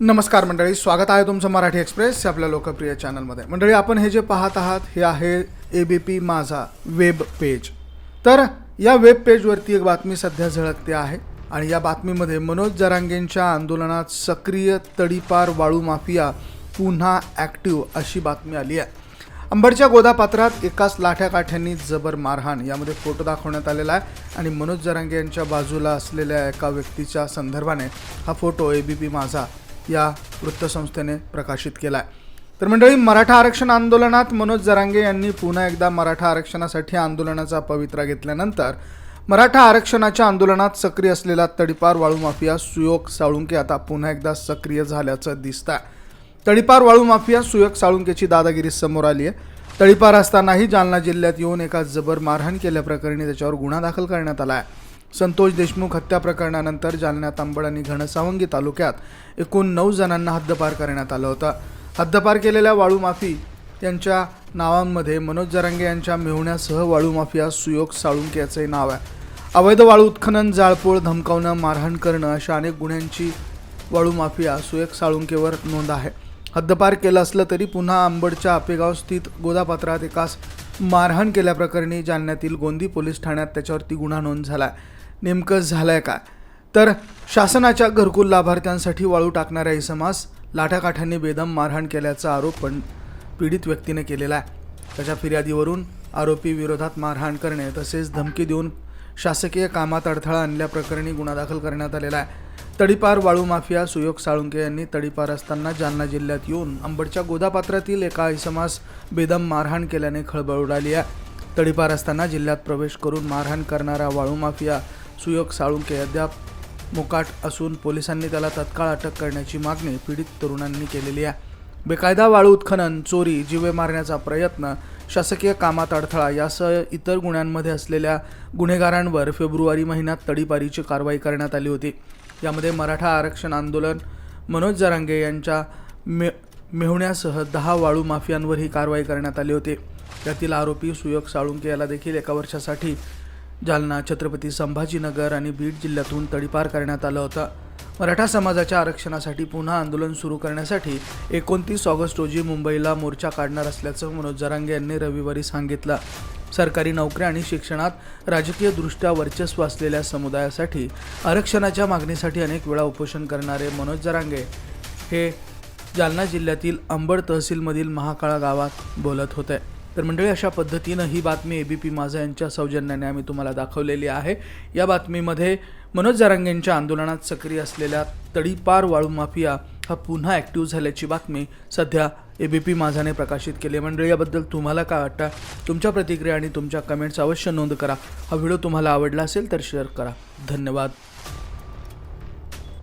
नमस्कार मंडळी स्वागत आहे तुमचं मराठी एक्सप्रेस आपल्या लोकप्रिय चॅनलमध्ये. मंडळी आपण हे जे पाहत आहात हे आहे ए बी पी माझा वेब पेज. तर या वेब पेजवरती एक बातमी सध्या झळकते आहे आणि या बातमीमध्ये मनोज जरांगेंच्या आंदोलनात सक्रिय तडीपार वाळू माफिया पुन्हा ॲक्टिव्ह अशी बातमी आली आहे. अंबडच्या गोदापात्रात एकाच लाठ्याकाठ्यांनी जबर मारहाण यामध्ये फोटो दाखवण्यात आलेला आहे आणि मनोज जरांगे यांच्या बाजूला असलेल्या एका व्यक्तीच्या संदर्भाने हा फोटो ए बी पी माझा या वृत्तसंस्थेने प्रकाशित केला आहे तर मंडळी मराठा आरक्षण आंदोलनात मनोज जरांगे यांनी पुन्हा एकदा मराठा आरक्षणासाठी आंदोलनाचा पवित्रा घेतल्यानंतर मराठा आरक्षणाच्या आंदोलनात सक्रिय असलेला तडीपार वाळू माफिया सुयोग साळुंके आता पुन्हा एकदा सक्रिय झाल्याचं दिसतं आहे तडीपार वाळू माफिया सुयोग साळुंकेची दादागिरी समोर आली आहे. तडीपार असतानाही जालना जिल्ह्यात येऊन एका जबर मारहाण केल्याप्रकरणी त्याच्यावर गुन्हा दाखल करण्यात आला आहे. संतोष देशमुख हत्या प्रकरणानंतर जालन्यात अंबड आणि घनसावंगी तालुक्यात एकूण नऊ जणांना हद्दपार करण्यात आलं होतं. हद्दपार केलेल्या वाळू माफी यांच्या नावांमध्ये मनोज जरांगे यांच्या मेहुण्यासह वाळू माफिया सुयोग साळुंके याचे नाव आहे. अवैध वाळू उत्खनन जाळपोळ धमकावणं मारहाण करणं अशा अनेक गुन्ह्यांची वाळू माफिया सुयोग साळुंकेवर नोंद आहे. हद्दपार केलं असलं तरी पुन्हा आंबडच्या आपेगाव स्थित गोदापात्रात एकास मारहाण केल्याप्रकरणी जालन्यातील गोंदी पोलीस ठाण्यात त्याच्यावरती गुन्हा नोंद झाला आहे नेमकं झालं आहे काय? तर शासनाच्या घरकुल लाभार्थ्यांसाठी वाळू टाकणाऱ्या इसमास लाठाकाठ्यांनी बेदम मारहाण केल्याचा आरोप पण पीडित व्यक्तीने केलेला आहे. त्याच्या फिर्यादीवरून आरोपी विरोधात मारहाण करणे तसेच धमकी देऊन शासकीय कामात अडथळा आणल्याप्रकरणी गुन्हा दाखल करण्यात आलेला आहे. तडीपार वाळू माफिया सुयोग साळुंके यांनी तडीपार असताना जालना जिल्ह्यात येऊन अंबडच्या गोदापात्रातील एका इसमास बेदम मारहाण केल्याने खळबळ उडाली आहे. तडीपार असताना जिल्ह्यात प्रवेश करून मारहाण करणारा वाळू माफिया सुयोग साळुंके अद्याप मुकाट असून पोलिसांनी त्याला तत्काळ अटक करण्याची मागणी पीडित तरुणांनी केलेली आहे. बेकायदा वाळू उत्खनन चोरी जीवे मारण्याचा प्रयत्न शासकीय कामात अडथळा यासह इतर गुन्ह्यांमध्ये असलेल्या गुन्हेगारांवर फेब्रुवारी महिन्यात तडीपारीची कारवाई करण्यात आली होती. यामध्ये मराठा आरक्षण आंदोलन मनोज जरांगे यांच्या मे मेहुण्यासह दहा वाळू माफियांवर ही कारवाई करण्यात आली होती. यातील आरोपी सुयोग साळुंके याला देखील एका वर्षासाठी जालना छत्रपती संभाजीनगर आणि बीड जिल्ह्यातून तडीपार करण्यात आलं होतं. मराठा समाजाच्या आरक्षणासाठी पुन्हा आंदोलन सुरू करण्यासाठी एकोणतीस ऑगस्ट रोजी मुंबईला मोर्चा काढणार असल्याचं मनोज जरांगे यांनी रविवारी सांगितलं. सरकारी नोकऱ्या आणि शिक्षणात राजकीयदृष्ट्या वर्चस्व असलेल्या समुदायासाठी आरक्षणाच्या मागणीसाठी अनेक वेळा उपोषण करणारे मनोज जरांगे हे जालना जिल्ह्यातील अंबड तहसीलमधील महाकाळा गावात बोलत होते. तर मंडळी अशा पद्धतीनं ही बातमी ए बी पी माझा यांच्या सौजन्याने आम्ही तुम्हाला दाखवलेली आहे. या बातमीमध्ये मनोज जरांगेंच्या आंदोलनात सक्रिय असलेल्या तडीपार वाळू माफिया हा पुन्हा ॲक्टिव्ह झाल्याची बातमी सध्या ए बी पी माझाने प्रकाशित केली मंडळी याबद्दल तुम्हाला काय वाटतं? तुमच्या प्रतिक्रिया आणि तुमच्या कमेंट्स अवश्य नोंद करा. हा व्हिडिओ तुम्हाला आवडला असेल तर शेअर करा. धन्यवाद.